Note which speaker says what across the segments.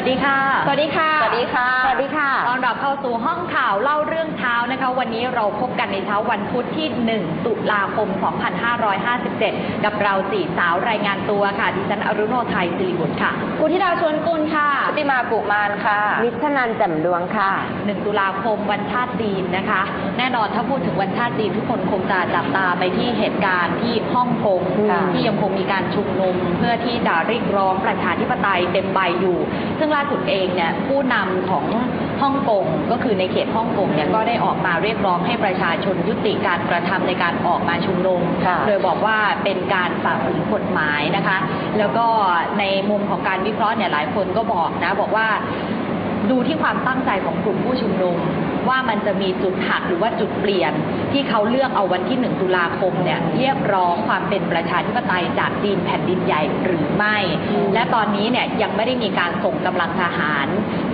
Speaker 1: วัสดีค่ะ
Speaker 2: สวัสดีค่ะ
Speaker 3: สวัสดีค่ะ
Speaker 2: สวัสดีค่ะ
Speaker 1: ตอนรับเข้าสู่ห้องข่าวเล่าเรื่องเช้านะคะ วันนี้เราพบกันในเช้าวันพุธที่ 1 ตุลาคม 2557 กับเราสี่สาวรายงานตัวค่ะ ดิฉันอรุโนไทยสิริบุตรค่ะ
Speaker 2: กุธิดาชวนกุลค่ะ
Speaker 3: ชุติมาปุมานค่ะ
Speaker 2: นิชนันแจ่มดวงค่ะ
Speaker 1: 1 ตุลาคมวันชาติจีนนะคะ แน่นอนถ้าพูดถึงวันชาติจีนทุกคนคงจะจับตาไปที่เหตุการณ์ที่ฮ่องกง
Speaker 2: ค่ะ
Speaker 1: ที่ยังคงมีการชุมนุมเพื่อที่จะเรียกร้องประชาธิปไตยเต็มใบอยู่ ซึ่งล่าสุดเองเนี่ยผู้นำของฮ่องกงก็คือในเขตฮ่องกงเนี่ยก็ได้ออกมาเรียกร้องให้ประชาชนยุติการกระทำในการออกมาชุมนุม
Speaker 2: ค่ะ
Speaker 1: โดยบอกว่าเป็นการฝ่าฝืนกฎหมายนะคะ แล้วก็ในมุมของการวิเคราะห์เนี่ยหลายคนก็บอกนะบอกว่าดูที่ความตั้งใจของกลุ่มผู้ชุมนุม ว่ามันจะมีจุดหักหรือว่าจุดเปลี่ยน ที่เขาเลือกเอาวันที่ 1 ตุลาคมเนี่ยเรียกร้องความเป็นประชาธิปไตยจากจีนแผ่นดินใหญ่หรือไม่ และตอนนี้เนี่ยยังไม่ได้มีการส่งกำลังทหาร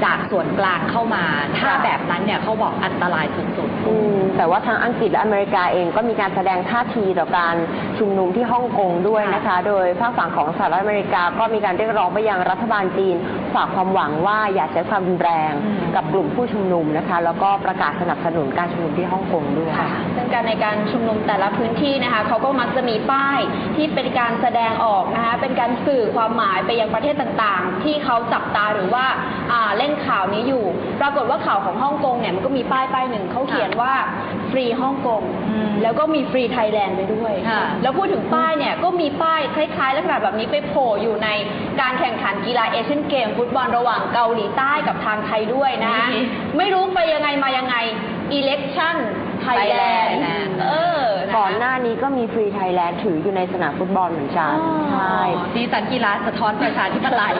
Speaker 1: จากส่วนกลางเข้ามา ถ้าแบบนั้นเนี่ยเขาบอกอันตรายสุด
Speaker 2: อืมแต่ว่าทางอังกฤษและอเมริกาเองก็มีการแสดงท่าทีต่อการชุมนุมที่ฮ่องกงด้วยนะคะ โดยภาคฝั่งของสหรัฐอเมริกาก็มีการเรียกร้องไปยังรัฐบาลจีน ฝากความหวังว่าอย่าใช้ความรุนแรง
Speaker 1: อืม
Speaker 2: กับกลุ่มผู้ชุมนุมนะคะ แล้วก็ประกาศสนับสนุนการชุมนุมที่ฮ่องกงด้วย
Speaker 4: ค่ะซึ่งการในการชุมนุมแต่ละพื้นที่นะคะเขาก็มักจะมีป้ายที่เป็นการแสดงออกนะคะเป็นการสื่อความหมายไปยังประเทศต่างๆ ที่เขาจับตาหรือว่าอ่าเล่นข่าวนี้อยู่ ปรากฏว่าข่าวของฮ่องกงเนี่ยมันก็มีป้ายป้ายหนึ่งเขาเขียนว่าฟรีฮ่องกง
Speaker 1: อืม
Speaker 4: แล้วก็มีฟรีไทยแลนด์ไปด้วย
Speaker 1: ค่ะ
Speaker 4: แล้วพูดถึงป้ายเนี่ยก็มีป้ายคล้ายๆลักษณะแบบนี้ไปโผล่อยู่ในการแข่งขันกีฬาเอเชียนเกมฟุตบอลระหว่างเกาหลีใต้กับทางไทยด้วยนะคะ
Speaker 1: นี่
Speaker 4: ไม่รู้ไปยังไงมายังไง election Thailand
Speaker 1: Thailand
Speaker 4: เออนะคะ
Speaker 2: ก่อนหน้านี้ก็มีฟรีไทยแลนด์ถืออยู่ในสนามฟุตบอลเหมือนกัน
Speaker 4: อ๋อ
Speaker 2: ใช่
Speaker 1: ๆสีสันกีฬาสะท้อนประชาธิปไตย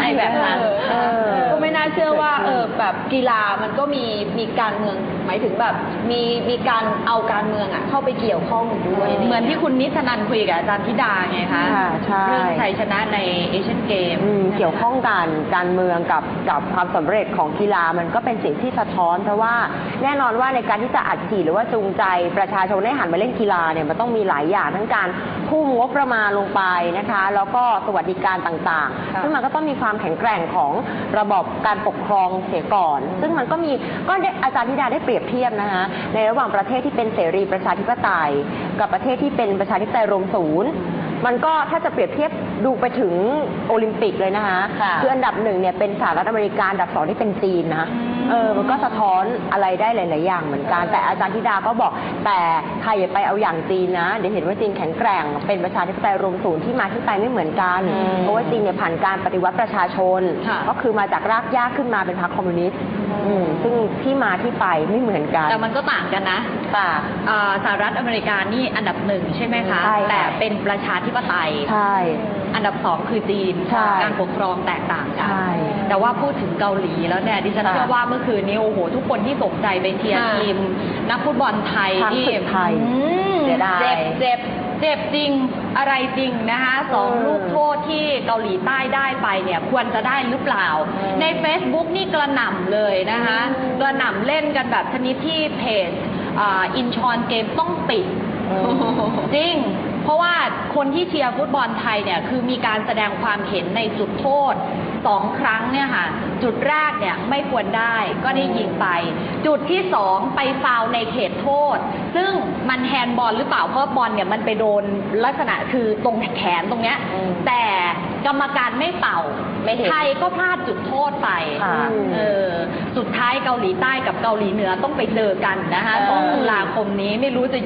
Speaker 1: ในแบบนั้น
Speaker 4: เออก็ไม่น่าเชื่อว่าเออแบบกีฬามันก็มีมีการเมืองหมายถึงแบบมีมีการเอาการเมืองอะเข้าไปเกี่ยวข้องด้วย
Speaker 1: เหมือนที่คุณนิชนันคุยกับอาจารย์ธิดาไงคะ
Speaker 2: ค่ะใช่
Speaker 1: เรื่องชัยชนะในเอเชียนเกม
Speaker 2: อืม เกี่ยวข้องกันการเมืองกับกับความสำเร็จของกีฬามันก็เป็นสิ่งที่สะท้อน เพราะว่าแน่นอนว่าในการที่จะอัดฉีดหรือว่าจูงใจประชาชนให้หันมาเล่นกีฬาเนี่ยมันต้องมีหลายอย่างทั้งการทุ่มงบประมาณลงไปนะคะ แล้วก็สวัสดิการต่างๆ
Speaker 4: ค่ะ
Speaker 2: ซึ่งมันก็ต้องมีความแข็งแกร่งของระบบการปกครองเสียก่อน ซึ่งมันก็มีก็ได้อาจารย์ธิดาได้เปรียบเทียบนะคะในระหว่างประเทศที่เป็นเสรีประชาธิปไตย กับประเทศที่เป็นประชาธิปไตยรวมศูนย์ มันก็ถ้าจะเปรียบเทียบดูไปถึงโอลิมปิกเลยนะคะ
Speaker 3: ค่ะ
Speaker 2: คืออันดับหนึ่งเนี่ยเป็นสหรัฐอเมริกาอันดับสองที่เป็นจีนนะ
Speaker 1: อืม
Speaker 2: เออมันก็สะท้อนอะไรได้หลาย ๆ อย่างเหมือนกัน แต่อาจารย์ธิดาก็บอกแต่ใครอย่าไปเอาอย่างจีนนะ เดี๋ยวเห็นว่าจีนแข็งแกร่ง เป็นประชาธิปไตยรวมศูนย์ที่มาที่ไปไม่เหมือนกัน
Speaker 3: อืม
Speaker 2: เพราะว่าจีนเนี่ยผ่านการปฏิวัติประชาชน
Speaker 1: ค่ะ
Speaker 2: ก็คือมาจากรากหญ้าขึ้นมาเป็นพรรคคอมมิวนิสต์อืมซึ่งที่มาที่ไปไม่เหมือนกัน
Speaker 1: แต่มันก็ต่างกันนะ
Speaker 2: ค่ะ
Speaker 1: อ่าสหรัฐอเมริกานี่อันดับหนึ่งใช่ไหมคะ
Speaker 2: ใช่ค่ะ
Speaker 1: แต่เป็นประชาธิปไตย
Speaker 2: ใช่
Speaker 1: อันดับสองคือจีน
Speaker 2: ใช่
Speaker 1: การปกครองแตกต่างกัน
Speaker 2: ใช่
Speaker 1: แต่ว่าพูดถึงเกาหลีแล้วเนี่ยดิฉัน
Speaker 2: ค่ะ
Speaker 1: เชื่อว่าเมื่อคืนนี้โอ้โห ทุกคนที่ตกใจไปเชียร์
Speaker 4: ค่ะ
Speaker 1: ทีม นักฟุตบอลไทย
Speaker 2: ช้าง
Speaker 1: ที่
Speaker 2: ศึกไทย
Speaker 1: อืม
Speaker 2: เสียดาย
Speaker 1: เจ็บเจ็บเจ็บจริงอะไรจริงนะคะสอง
Speaker 2: อืม
Speaker 1: ลูกโทษที่เกาหลีใต้ได้ไปเนี่ยควรจะได้หรือเปล่า
Speaker 2: อืม
Speaker 1: ใน Facebook นี่กระหน่ำเลยนะคะ
Speaker 2: อืม
Speaker 1: กระหน่ำเล่นกันแบบชนิดที่เพจอินชอนเกมต้องปิดจริง เพราะว่าคนที่เชียร์ฟุตบอลไทยเนี่ยคือมีการแสดงความเห็นในจุดโทษสองครั้งเนี่ยค่ะ จุดแรกเนี่ยไม่ควรได้ก็ได้ยิงไป จุดที่สองไปฟาวล์ในเขตโทษ ซึ่งมันแฮนด์บอลหรือเปล่าเพราะบอลเนี่ยมันไปโดนลักษณะคือตรงแขนตรงเนี้ย
Speaker 2: อืม
Speaker 1: แต่กรรมการไม่เป่า
Speaker 2: ไม่เห็น
Speaker 1: ไทยก็พลาดจุดโทษไป
Speaker 2: ค่ะ
Speaker 1: เออสุดท้ายเกาหลีใต้กับเกาหลีเหนือต้องไปเจอกันนะคะ
Speaker 2: เออ
Speaker 1: สองตุลาคมนี้ไม่รู้จะ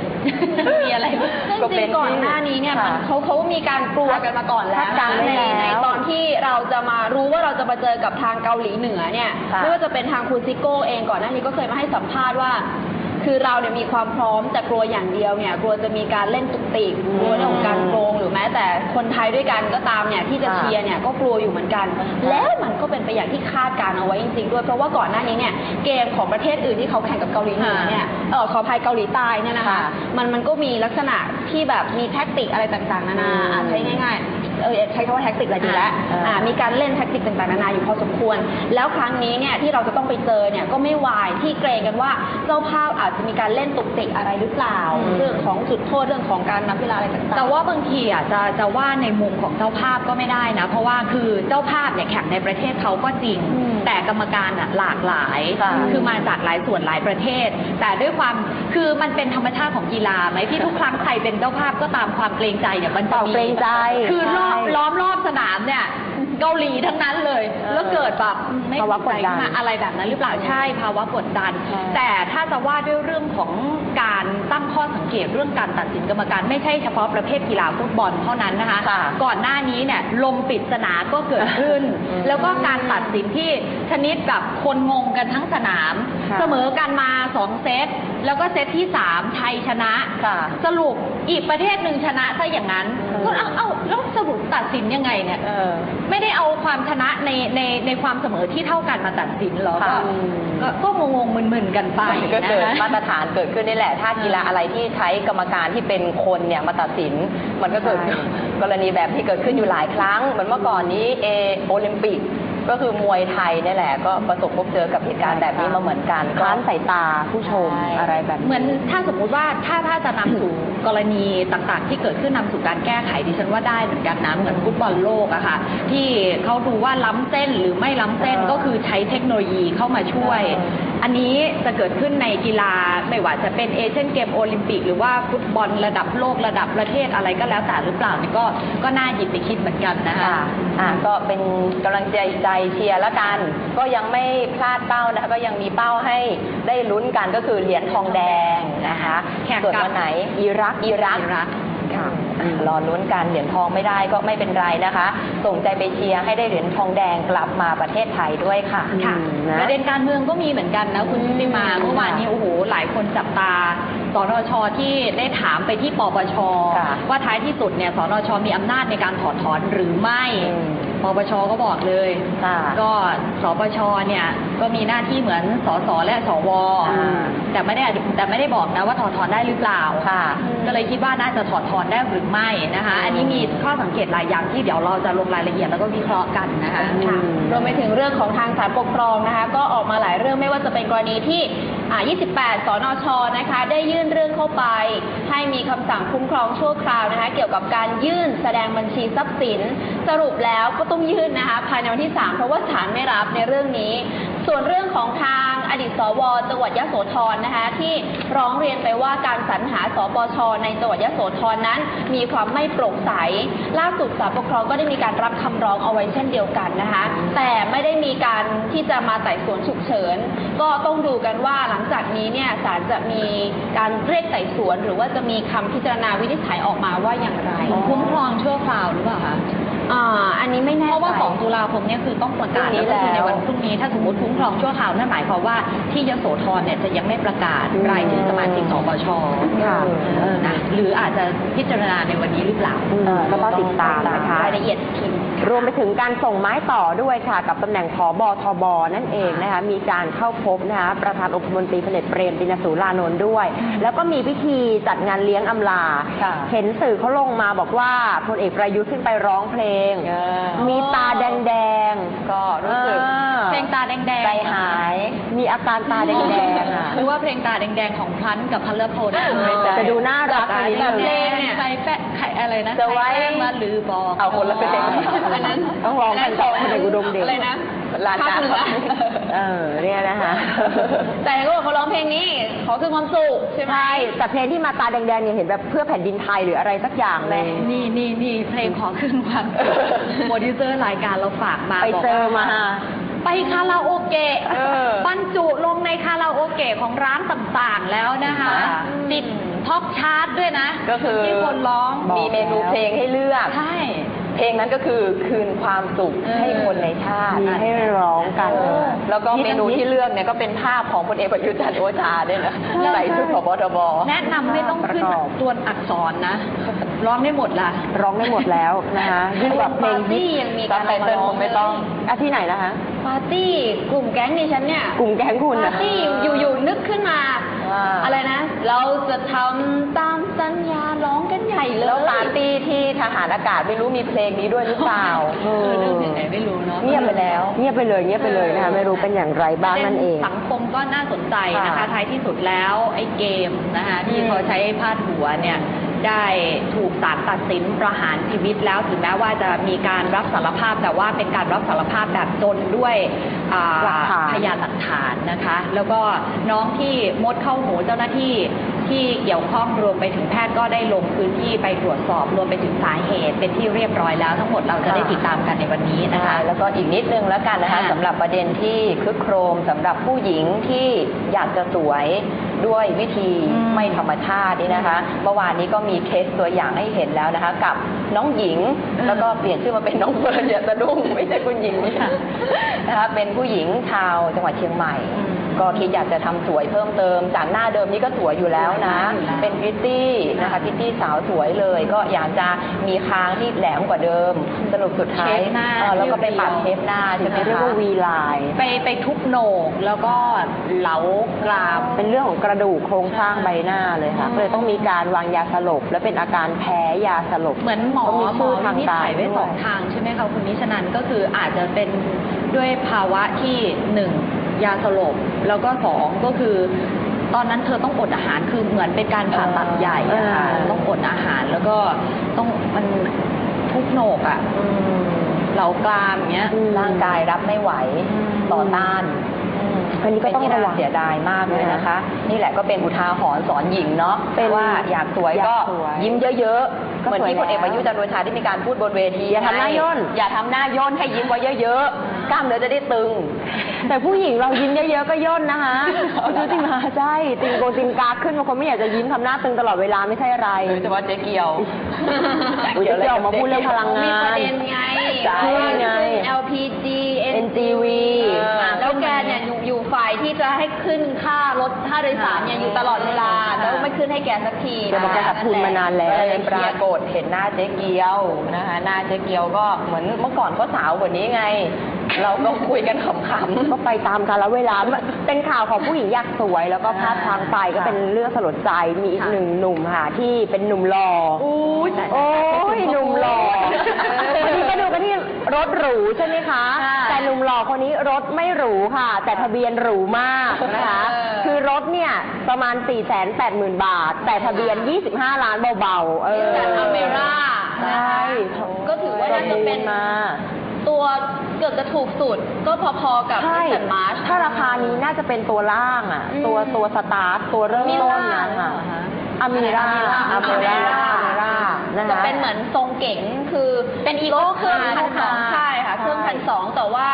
Speaker 1: มีอะไรบ้าง
Speaker 4: ซึ่ง
Speaker 2: ก็
Speaker 4: จ
Speaker 2: เป็
Speaker 4: ริ
Speaker 2: น
Speaker 4: งๆก่อนหน้านี้เนี่ย
Speaker 2: ค่ะ
Speaker 4: มันเขาเขามีการกลัวกันมาก่อนแล้ว
Speaker 2: คาดการณ์ไว้
Speaker 4: ใน
Speaker 2: แล้ว
Speaker 4: ในตอนที่เราจะมารู้ว่าเราจะมาเจอกับทางเกาหลีเหนือเนี่ย
Speaker 2: ค่ะ
Speaker 4: ไม่ว่าจะเป็นทางคุณซิโก้เองก่อนหน้านี้ก็เคยมาให้สัมภาษณ์ว่า คือเราเนี่ยมีความพร้อมแต่กลัวอย่างเดียวเนี่ยกลัวจะมีการเล่นตุกติกกลัวเรื่องของการโกงหรือแม้แต่คนไทยด้วยกันก็ตามเนี่ยที่จะ
Speaker 2: ค่ะ
Speaker 4: เชียร์เนี่ยก็กลัวอยู่เหมือนกัน แล้วมันก็เป็นไปอย่างที่คาดการณ์เอาไว้จริงๆด้วยเพราะว่าก่อนหน้านี้เนี่ยเกมของประเทศอื่นที่เขาแข่งกับเกาหลีเหนือเนี่ยเออขออภัยเกาหลีใต้เนี่ยนะคะ
Speaker 2: ค่ะ
Speaker 4: มันมันก็มีลักษณะที่แบบมีแท็กติกอะไรต่างๆนานา
Speaker 2: อืม
Speaker 4: อาจใช้ง่ายๆ เออใช้คำว่าแท็กติกอะไรดีแล้ว
Speaker 3: อ่า
Speaker 4: อ่ามีการเล่นแท็กติกต่างๆนานาอยู่พอสมควร แล้วครั้งนี้เนี่ยที่เราจะต้องไปเจอเนี่ยก็ไม่วายที่เกรงกันว่าเจ้าภาพอาจจะมีการเล่นตุกติกอะไรหรือเปล่า เรื่องของจุดโทษเรื่องของการนับเวลาอะไรต่างๆ
Speaker 1: แต่ว่าบางทีอะจะจะว่าในมุมของเจ้าภาพก็ไม่ได้นะ เพราะว่าคือเจ้าภาพเนี่ยแข่งในประเทศเขาก็จริง
Speaker 4: อืม
Speaker 1: แต่กรรมการอะหลากหลาย
Speaker 3: ค่ะ
Speaker 1: คือมาจากหลายส่วนหลายประเทศ แต่ด้วยความคือมันเป็นธรรมชาติของกีฬาไหมที่ทุกครั้งใครเป็นเจ้าภาพก็ตามความเกรงใจเนี่ยมันจะ
Speaker 3: เปล่า
Speaker 1: มี
Speaker 3: เกรงใจ
Speaker 1: คือรอบ
Speaker 3: ใช่
Speaker 1: ล้อมรอบสนามเนี่ย เกาหลีทั้งนั้นเลย แล้วเกิดแบบ ไม่
Speaker 3: ภาวะกดดัน
Speaker 1: เข้าใจอะไรแบบนั้นหรือเปล่าใช่ภาวะกดดัน
Speaker 3: ใช่
Speaker 1: แต่ถ้าจะว่าด้วยเรื่องของการตั้งข้อสังเกตเรื่องการตัดสินกรรมการไม่ใช่เฉพาะประเภทกีฬาฟุตบอลเท่านั้นนะคะ
Speaker 3: ค่ะ
Speaker 1: ก่อนหน้านี้เนี่ยลมปริศนาก็เกิดขึ้น
Speaker 3: อืม
Speaker 1: แล้วก็การตัดสินที่ชนิดแบบคนงงกันทั้งสนาม
Speaker 3: ค่ะ
Speaker 1: เสมอกันมาสองเซตแล้วก็เซตที่สามไทยชนะ
Speaker 3: ค่ะ
Speaker 1: สรุปอีกประเทศหนึ่งชนะซะอย่างนั้น
Speaker 3: อืม
Speaker 1: ก็เอาเอาแล้วสรุปตัดสินยังไงเนี่ย
Speaker 3: เออ
Speaker 1: ไม่ได้เอาความชนะในในในความเสมอที่เท่ากันมาตัดสินเหรอ
Speaker 3: ค่ะ
Speaker 1: ก็ก็ก็งงๆมึนๆกันไป
Speaker 3: มันก็เกิด
Speaker 1: นะคะ
Speaker 3: มาตรฐานเกิดขึ้นนี่แหละ ถ้ากีฬาอะไรที่ใช้กรรมการที่เป็นคนเนี่ยมาตัดสิน มันก็เกิด
Speaker 1: ใช่
Speaker 3: กรณีแบบที่เกิดขึ้นอยู่หลายครั้ง เหมือนเมื่อก่อนนี้เอโอลิมปิก ก็คือมวยไทยนี่แหละ ก็ประสบพบเจอกับเหตุการณ์แบบนี้มาเหมือนกันค้านสายตาผู้ชมอะไรแบบนี้
Speaker 1: เหมือนถ้าสมมุติว่าถ้าถ้าจะนำสู่กรณีต่างๆ ที่เกิดขึ้นนำสู่การแก้ไขดิฉันว่าได้เหมือนกันนะเหมือนฟุตบอลโลกอะค่ะ ที่เขาดูว่าล้ำเส้นหรือไม่ล้ำเส้น
Speaker 3: เออ
Speaker 1: ก็คือใช้เทคโนโลยีเข้ามาช่วย
Speaker 3: เออ
Speaker 1: อันนี้จะเกิดขึ้นในกีฬาไม่ว่าจะเป็นเอเชียนเกมโอลิมปิก หรือว่าฟุตบอลระดับโลกระดับประเทศอะไรก็แล้วแต่หรือเปล่านี่ก็ก็น่าหยิบไปคิดเหมือนกันนะคะ
Speaker 3: ค่ะอะก็เป็นกำลังใจใจเชียร์ละกัน ก็ยังไม่พลาดเป้านะคะก็ยังมีเป้าให้ได้ลุ้นกันก็คือเหรียญทองแดงนะคะ
Speaker 1: แข่งกับ
Speaker 3: ส่วนวันไหนอิรักอิรัก
Speaker 1: อิ รัก
Speaker 3: ค่ะอะรอลุ้นกันเหรียญทองไม่ได้ก็ไม่เป็นไรนะคะ ส่งใจไปเชียร์ให้ได้เหรียญทองแดงกลับมาประเทศไทยด้วยค่ะ
Speaker 1: ค่ะ
Speaker 3: อืมนะ
Speaker 1: ประเด็นการเมืองก็มีเหมือนกันนะคุณชุติมา
Speaker 3: อืม
Speaker 1: เมื่อวานนี้โอ้โหหลายคนจับตาสนชที่ได้ถามไปที่ปปช
Speaker 3: ค่ะ
Speaker 1: ว่าท้ายที่สุดเนี่ยสนชมีอำนาจในการถอดถอนหรือไม่
Speaker 3: อืม
Speaker 1: ปปชก็บอกเลย
Speaker 3: ค่ะ
Speaker 1: ก็สปชเนี่ยก็มีหน้าที่เหมือนสสและสว
Speaker 3: อ่า
Speaker 1: แต่ไม่ได้แต่ไม่ได้บอกนะว่าถอดถอนได้หรือเปล่า
Speaker 3: ค่ะ
Speaker 1: ก็เลยคิดว่าน่าจะถอดถอนได้หรือไม่นะคะ อันนี้มีข้อสังเกตหลายอย่างที่เดี๋ยวเราจะลงรายละเอียดแล้วก็วิเคราะห์กันนะคะ
Speaker 3: อืม
Speaker 4: รวมไปถึงเรื่องของทางศาลปกครองนะคะ ก็ออกมาหลายเรื่องไม่ว่าจะเป็นกรณีที่อ่า 28 สนช นะคะ ได้ยื่นเรื่องเข้าไป ให้มีคำสั่งคุ้มครองชั่วคราวนะคะ เกี่ยวกับการยื่นแสดงบัญชีทรัพย์สิน สรุปแล้วก็ต้องยื่นนะคะ ภายในวันที่ 3 เพราะว่าศาลไม่รับในเรื่องนี้ ส่วนเรื่องของทางอดีตสว จังหวัดยะโสธรนะคะ ที่ร้องเรียนไปว่าการสรรหาสปช ในจังหวัดยะโสธรนั้น มีความไม่โปร่งใส ล่าสุดศาลปกครองก็ได้มีการรับคำร้องเอาไว้เช่นเดียวกันนะคะ แต่ไม่ได้มีการที่จะมาไต่สวนฉุกเฉิน ก็ต้องดูกันว่าหลังจากนี้เนี่ยศาลจะมีการเรียกไต่สวน หรือว่าจะมีคำพิจารณาวินิจฉัยออกมาว่าอย่างไร
Speaker 1: คุ้มครองชั่วคราวหรือเปล่าคะ
Speaker 4: อ่าอันนี้ไม่แน่
Speaker 1: เพราะว่า
Speaker 4: ใจ
Speaker 1: 2ตุลาคมเนี่ยคือต้องประกาศ
Speaker 3: พรุ่งนี้
Speaker 1: แล้วก็คือใน
Speaker 3: แล้ว
Speaker 1: วันพรุ่งนี้ถ้าสมมติคุ้มครองชั่วคราวนั่นหมายความว่าที่ยโสธรเนี่ยจะยังไม่ประกาศ
Speaker 3: อืม
Speaker 1: รายชื่อสมาชิกสปช
Speaker 3: ค่ะ
Speaker 1: เออนะหรืออาจจะพิจารณาในวันนี้หรือเปล่า
Speaker 3: เออก็ต้องติดตามนะคะ
Speaker 4: รายละเอียดอีกที
Speaker 3: รวมไปถึงการส่งไม้ต่อด้วยค่ะ กับตำแหน่งผอบทบนั่นเองนะคะ มีการเข้าพบนะคะประธานองคมนตรีพลเอกเปรมตินสูรานนท์ด้วย แล้วก็มีพิธีจัดงานเลี้ยงอำลา
Speaker 1: ค่ะ
Speaker 3: เห็นสื่อเขาลงมาบอกว่าพลเอกประยุทธ์ขึ้นไปร้องเพลง
Speaker 1: เออ
Speaker 3: มีตาแดงๆ
Speaker 1: ก็รู้สึก
Speaker 3: ออ
Speaker 1: เพลงตาแดงๆ
Speaker 3: ใจหาย มีอาการตาแดงๆอะ
Speaker 1: หรือว่าเพลงตาแดงๆของพลันกับพัลเลอร์โพล
Speaker 3: จะดูน่ารัก
Speaker 1: ตา
Speaker 3: นิด
Speaker 1: แด
Speaker 3: นึง
Speaker 1: งๆเนี่ยใครแปะใครอะไรนะ
Speaker 3: จะไว้
Speaker 1: ใครแป้งมาหรือบอก
Speaker 3: เอาคนละเพลง
Speaker 1: อันนั้น
Speaker 3: ต้องร้องกันสองคนในอุดมเดช
Speaker 4: อะไรนะ
Speaker 3: ลาน
Speaker 4: ภา
Speaker 3: นา
Speaker 4: คเหนือ
Speaker 3: เออเนี่ยนะคะ
Speaker 4: แต่ก็บอกเขาร้องเพลงนี้ ขอคืนความสุขใช่ไหม
Speaker 3: ใช่แต่เพลงที่มาตาแดงๆเนี่ยเห็นแบบเพื่อแผ่นดินไทยหรืออะไรสักอย่างเลย
Speaker 1: นี่นี่นี่เพลงขอขึ้นความโปรดิวเซอร์รายการเราฝากมา
Speaker 3: ไปเจอมา
Speaker 1: บอกว่ไปคาราโอเกะ
Speaker 3: เออบ
Speaker 1: รรจุลงในคาราโอเกะของร้านต่างๆแล้วนะคะ
Speaker 3: ค่ะ
Speaker 1: ติดท็อปชาร์ตด้วยนะ
Speaker 3: ก็คือ
Speaker 1: ที่คนร้อง
Speaker 3: มีเมนูเพลงให้เลือก
Speaker 1: ใช่
Speaker 3: เพลงนั้นก็คือคืนความสุข
Speaker 1: เออ
Speaker 3: ให้คนในชาติ
Speaker 2: มีให้ร้องกัน
Speaker 3: เออแล้วก็เมนูที่เลือกเนี่ยก็เป็นภาพของพลเอกประยุทธ์จันทร์โอชาด้วยนะใส่ชุดผบทบ
Speaker 1: แนะนำไม่ต้องขึ้น
Speaker 2: ประกอบ
Speaker 1: ตัวอักษรนะ ร้องได้หมดล่ะ
Speaker 2: ร้องได้หมดแล้วนะคะยิ่งกว่าเพลง
Speaker 4: ปาร์ตี้ยังมี
Speaker 3: ซั
Speaker 4: กา
Speaker 3: บ
Speaker 4: ร
Speaker 3: ไตเติ้ลคงไม่ต้อง
Speaker 2: อะที่ไหนนะคะ
Speaker 4: ปาร์ตี้กลุ่มแก๊งดิฉันเนี่ย
Speaker 2: กลุ่มแก๊งคุณ
Speaker 4: ปา
Speaker 2: นะ
Speaker 4: ร์ตี้อยู่อยู่ๆนึกขึ้นมา
Speaker 3: ว่า
Speaker 4: อะไรนะ เราจะทำตามสัญญาร้องกันใหญ่เลย
Speaker 3: แล้วปาร์ตี้ ที่ททหารอากาศไม่รู้มีเพลงนี้ด้วยหรือเปล่า
Speaker 1: เออเรื่องถึงไหนไม่รู้เนาะ
Speaker 3: เงียบไปแล้ว
Speaker 2: เงียบไปเลยเงียบไปเลยนะคะไม่รู้เป็นอย่างไรบ้างนั่นเอง
Speaker 1: สังคมก็น่าสนใจนะคะ
Speaker 3: ค่ะ
Speaker 1: ท้ายที่สุดแล้วไอ้เกมนะคะที่
Speaker 3: อืม
Speaker 1: เขาใช้พาดหัวเนี่ยได้ถูกศาลตัดสินประหารชีวิตแล้วถึงแม้ว่าจะมีการรับสารภาพแต่ว่าเป็นการรับสารภาพแบบจนด้วยอ่า
Speaker 2: หลักฐาน
Speaker 1: พยานหลักฐานนะคะ แล้วก็น้องที่มดเข้าหูเจ้าหน้าที่ ที่เกี่ยวข้องรวมไปถึงแพทย์ก็ได้ลงพื้นที่ไปตรวจสอบรวมไปถึงสาเหตุ เป็นที่เรียบร้อยแล้วทั้งหมดเราจะได้ติดตามกันในวันนี้นะคะ
Speaker 3: แล้วก็อีกนิดนึงแล้วกันนะคะ
Speaker 1: ค่ะ
Speaker 3: สำหรับประเด็นที่คึกโครมสำหรับผู้หญิงที่อยากจะสวยด้วยวิธี
Speaker 1: อืม
Speaker 3: ไม่ธรรมชาตินี่นะคะเมื่อวานนี้ก็มีเคสตัวอย่างให้เห็นแล้วนะคะ กับน้องหญิง
Speaker 1: อืม
Speaker 3: แล้วก็เปลี่ยนชื่อมาเป็นน้องเฟิร์นอย่าสะดุ้งไม่ใช่คุณหญิงนี่
Speaker 1: ค่ะ
Speaker 3: นะคะเป็นผู้หญิงชาวจังหวัดเชียงใหม่
Speaker 1: อืม
Speaker 3: ก็คิดอยากจะทำสวยเพิ่มเติม จากหน้าเดิมนี่ก็สวยอยู่แล้วนะ
Speaker 1: สวยอยู่แล้ว
Speaker 3: เป็นพริตตี้นะคะพริตตี้สาวสวยเลย ก็อยากจะมีคางที่แหลมกว่าเดิม สรุปสุดท้าย
Speaker 1: เชฟหน้า
Speaker 3: เออแล้วก็ไป
Speaker 1: เรียวๆ
Speaker 3: ปัดเทปหน้าใช่ไหม
Speaker 2: เรียก
Speaker 3: คะ
Speaker 2: ว่าวีไลน์
Speaker 1: ไปไปทุบโหนกแล้วก็เหลากราม
Speaker 2: เป็นเรื่องของกระดูกโครงสร้างใบหน้าเลยค่ะ
Speaker 1: อืม
Speaker 2: ก็เลยต้องมีการวางยาสลบ และเป็นอาการแพ้ยาสลบ
Speaker 1: เหมือนหมอ
Speaker 2: ต้องมี
Speaker 1: หม
Speaker 2: ชื่
Speaker 1: อ
Speaker 2: อทาง
Speaker 1: วินิจ
Speaker 2: การ
Speaker 1: ฉัยไว้
Speaker 2: ด้วย
Speaker 1: สองทางใช่ไหมคะคุณนิชนันก็คืออาจจะเป็นด้วยภาวะที่หนึ่ง ยาสลบ แล้วก็สองก็คือ ตอนนั้นเธอต้องอดอาหารคือเหมือนเป็นการผ่าตัดใหญ่อะค่ะ
Speaker 2: เออ
Speaker 1: ต้องอดอาหารแล้วก็ต้องมันทุกโหนกอะเหลากรามอย่างเงี้ย
Speaker 3: ร่างกายรับไม่ไหว
Speaker 1: อืม
Speaker 3: ต่อต้าน
Speaker 2: อันนี้ก็ต้อง
Speaker 3: เป็นที่
Speaker 2: ระวัง
Speaker 3: น่าเสียดายมากเลยนะคะ นี่แหละก็เป็นอุทาหรณ์สอนหญิงเนาะ
Speaker 2: เป็น
Speaker 3: ว่าอยากสวย
Speaker 2: อยาก
Speaker 3: ก็
Speaker 2: สวย
Speaker 3: ยิ้มเยอะๆ
Speaker 2: ก็
Speaker 3: เหมือนที่
Speaker 2: ส
Speaker 3: พ
Speaker 2: วย
Speaker 3: ลเอก
Speaker 2: แล้ว
Speaker 3: ประยุทธ์จันทร์โอชาได้มีการพูดบนเวที
Speaker 2: อย่าทำหน้าย่น
Speaker 3: อย่าทำหน้าย่นให้ยิ้มไว้เยอะๆ กล้ามเนื้อจะได้ตึง
Speaker 2: แต่ผู้หญิงเรายิ้มเยอะๆก็ย่นนะคะ
Speaker 3: เอาเหรอ
Speaker 2: ดูจริงมาใช่ติงโกงติงกาขึ้นบางคนไม่อยากจะยิ้มทำหน้าตึงตลอดเวลาไม่ใช่อะไร
Speaker 3: โดยเฉพาะเจ๊เกียว
Speaker 2: อุ๊ยเจ๊เกียวออกมาพูดเรื่องพลังงาน
Speaker 4: มีประเด็นไง
Speaker 3: ใช่
Speaker 4: ว่า
Speaker 2: ไง
Speaker 4: ขึ้น LPG
Speaker 2: NGV
Speaker 3: เออ
Speaker 4: แล้วแกเนี่ยอยู่อยู่ฝ่ายที่จะให้ขึ้นค่ารถค่าโดยสารเนี่ยอยู่ตลอดเวลาแล้วไม่ขึ้นให้แกสักที
Speaker 2: แกบอกแกขาดทุนมานานแล้ว
Speaker 3: ก็เลยปรากฏเห็นหน้าเจ๊เกียวนะคะหน้าเจ๊เกียวก็เหมือนเมื่อก่อนก็สาวกว่านี้ไง เราก็คุยกันขำๆ
Speaker 2: ก็ไปตามกาลเวลา เป็นข่าวของผู้หญิงอยากสวย แล้วก็พลาดทางไปก็เป็นเรื่องสลดใจมีอีกหนึ่งหนุ่มค่ะที่เป็นหนุ่มหล่ออ
Speaker 1: อู้แต่
Speaker 2: โอ้ยหนุ่มหล่อวันนี้ก็ดูกันที่รถหรูใช่ไหมคะ
Speaker 1: ค่ะ
Speaker 2: แต่หนุ่มหล่อคนนี้รถไม่หรูค่ะ แต่ทะเบียนหรูมากนะคะ
Speaker 1: เออ
Speaker 2: คือรถเนี่ยประมาณ 4 8 0 0 0 0 บาท แต่ทะเบียน 25 ล้านเบาๆ เออ
Speaker 4: แต่อเมร่า
Speaker 2: ใช่
Speaker 4: ก็ถือว่าน่าจะเป็น
Speaker 2: มา
Speaker 4: ตัว เกือบจะถูกสุด ก็พอๆกับ
Speaker 2: ใช่
Speaker 4: นิสสันมาร์ช
Speaker 2: ถ้าราคานี้น่าจะเป็นตัวล่างอะ
Speaker 4: อืม
Speaker 2: ตัวตัวสตาร์ทตัวเริ่ม
Speaker 4: มิ
Speaker 2: ต้
Speaker 4: ล่า
Speaker 2: นนะคะ อามิรา
Speaker 4: อา
Speaker 2: อา
Speaker 4: มิ
Speaker 2: มิ
Speaker 4: รา
Speaker 2: ราอามิรานะ
Speaker 4: จะ
Speaker 2: คะ
Speaker 4: เป็นเหมือนทรงเก๋งคือ
Speaker 1: เป็นอี
Speaker 4: ร
Speaker 1: โก้
Speaker 4: ถเครื่อง
Speaker 1: คาร์
Speaker 4: พันสอง
Speaker 2: ค่ะ
Speaker 4: ใช่ค่ะเครื่อง
Speaker 2: ใช่
Speaker 4: พันสองแต่ว่า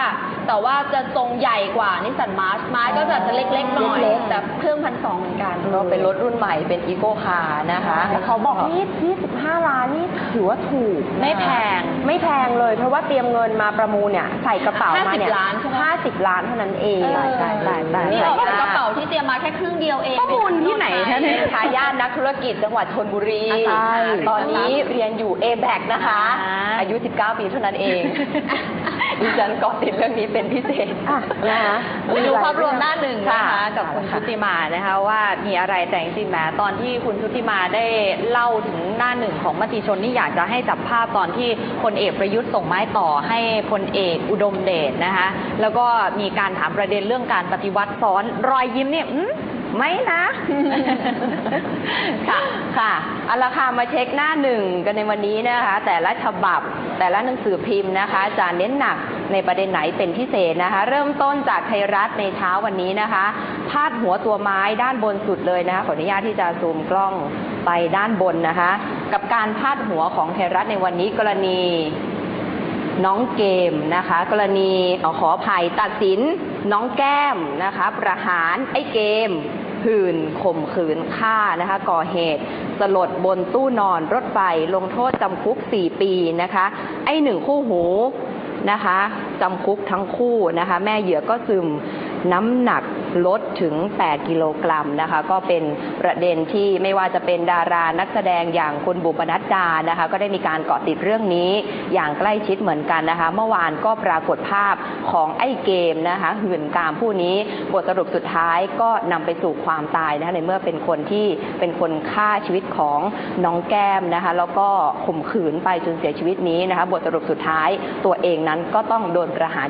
Speaker 4: แต่ว่าจะทรงใหญ่กว่านิสสันมาร์ชมาร์ชก็จะจะเล็กๆหน่อย
Speaker 2: เล็กๆ
Speaker 4: แต่เครื่องพันสองเหมือนกัน
Speaker 3: ก็เป็นรถรุ่นใหม่เป็นอีโก้คาร์นะคะ
Speaker 2: แต่เขาบอกนี่ที่15ล้านนี่ถือว่าถูกนะคะ
Speaker 1: ไม่แพง
Speaker 2: ไม่แพงเลยเพราะว่าเตรียมเงินมาประมูลเนี่ยใส่กระเป๋ามาเนี่ย
Speaker 4: 50ล้านใช่ไหม
Speaker 2: 50 ล้านเท่านั้นเอง
Speaker 4: เออ
Speaker 2: ใช่ใช่ใช่
Speaker 4: นี่
Speaker 2: ใช่
Speaker 4: ออกจากกระเป๋าที่เตรียมมาแค่ครึ่งเดียวเอง
Speaker 1: ข้อมูลที่ไหนคะเนี่ย
Speaker 3: เป็นทายาทนักธุรกิจจังหวัดชนบุรี
Speaker 2: ใช่
Speaker 3: ตอนนี้เรียนอยู่ a b a c นะคะ
Speaker 1: อ่า
Speaker 3: อายุ 19 ปีเท่านั้นเองดิฉันเกาะติดเรื่องนี้เป็นพิเศษ
Speaker 2: อะนะคะ
Speaker 1: ไปดูภาพรวมหน้าหนึ่งนะคะ
Speaker 3: ค่ะ
Speaker 1: กับคุณชุติมานะคะว่ามีอะไรแต่จริงๆแหมตอนที่คุณชุติมาได้เล่าถึงหน้าหนึ่งของมติชนนี่อยากจะให้จับภาพตอนที่พลเอกประยุทธ์ส่งไม้ต่อให้พลเอกอุดมเดชนะคะแล้วก็มีการถามประเด็นเรื่องการปฏิวัติซ้อนรอยยิ้มเนี่ยอืมไม่นะ
Speaker 3: ค่ะ ค่ะเอาละค่ะมาเช็คหน้าหนึ่งกันในวันนี้นะคะ แต่ละฉบับแต่ละหนังสือพิมพ์นะคะ จะเน้นหนัก ในประเด็นไหนเป็นพิเศษนะคะ เริ่มต้นจากไทยรัฐในเช้าวันนี้นะคะ พาดหัวตัวไม้ด้านบนสุดเลยนะคะขออนุญาตที่จะซูมกล้องไปด้านบนนะคะ กับการพาดหัวของไทยรัฐในวันนี้กรณีน้องเกมนะคะ กรณีขอขออภัยตัดสินน้องแก้มนะคะ ประหารไอ้เกมหื่นข่มขืนฆ่านะคะ ก่อเหตุ สลดบนตู้นอนรถไฟลงโทษจำคุก 4 ปีนะคะ ไอ้หนึ่งคู่หู นะคะจำคุกทั้งคู่นะคะ แม่เหยื่อก็ซึม น้ำหนักลดถึง 8 กิโลกรัมนะคะ ก็เป็นประเด็นที่ไม่ว่าจะเป็นดารานักแสดงอย่างคุณบุปนัดดานะคะ ก็ได้มีการเกาะติดเรื่องนี้อย่างใกล้ชิดเหมือนกันนะคะ เมื่อวานก็ปรากฏภาพของไอ้เกมนะคะหื่นกามผู้นี้บทสรุปสุดท้ายก็นำไปสู่ความตายนะคะในเมื่อเป็นคนที่เป็นคนฆ่าชีวิตของน้องแก้มนะคะ แล้วก็ข่มขืนไปจนเสียชีวิตนี้นะคะ บทสรุปสุดท้ายตัวเองนั้นก็ต้องโดนประหาร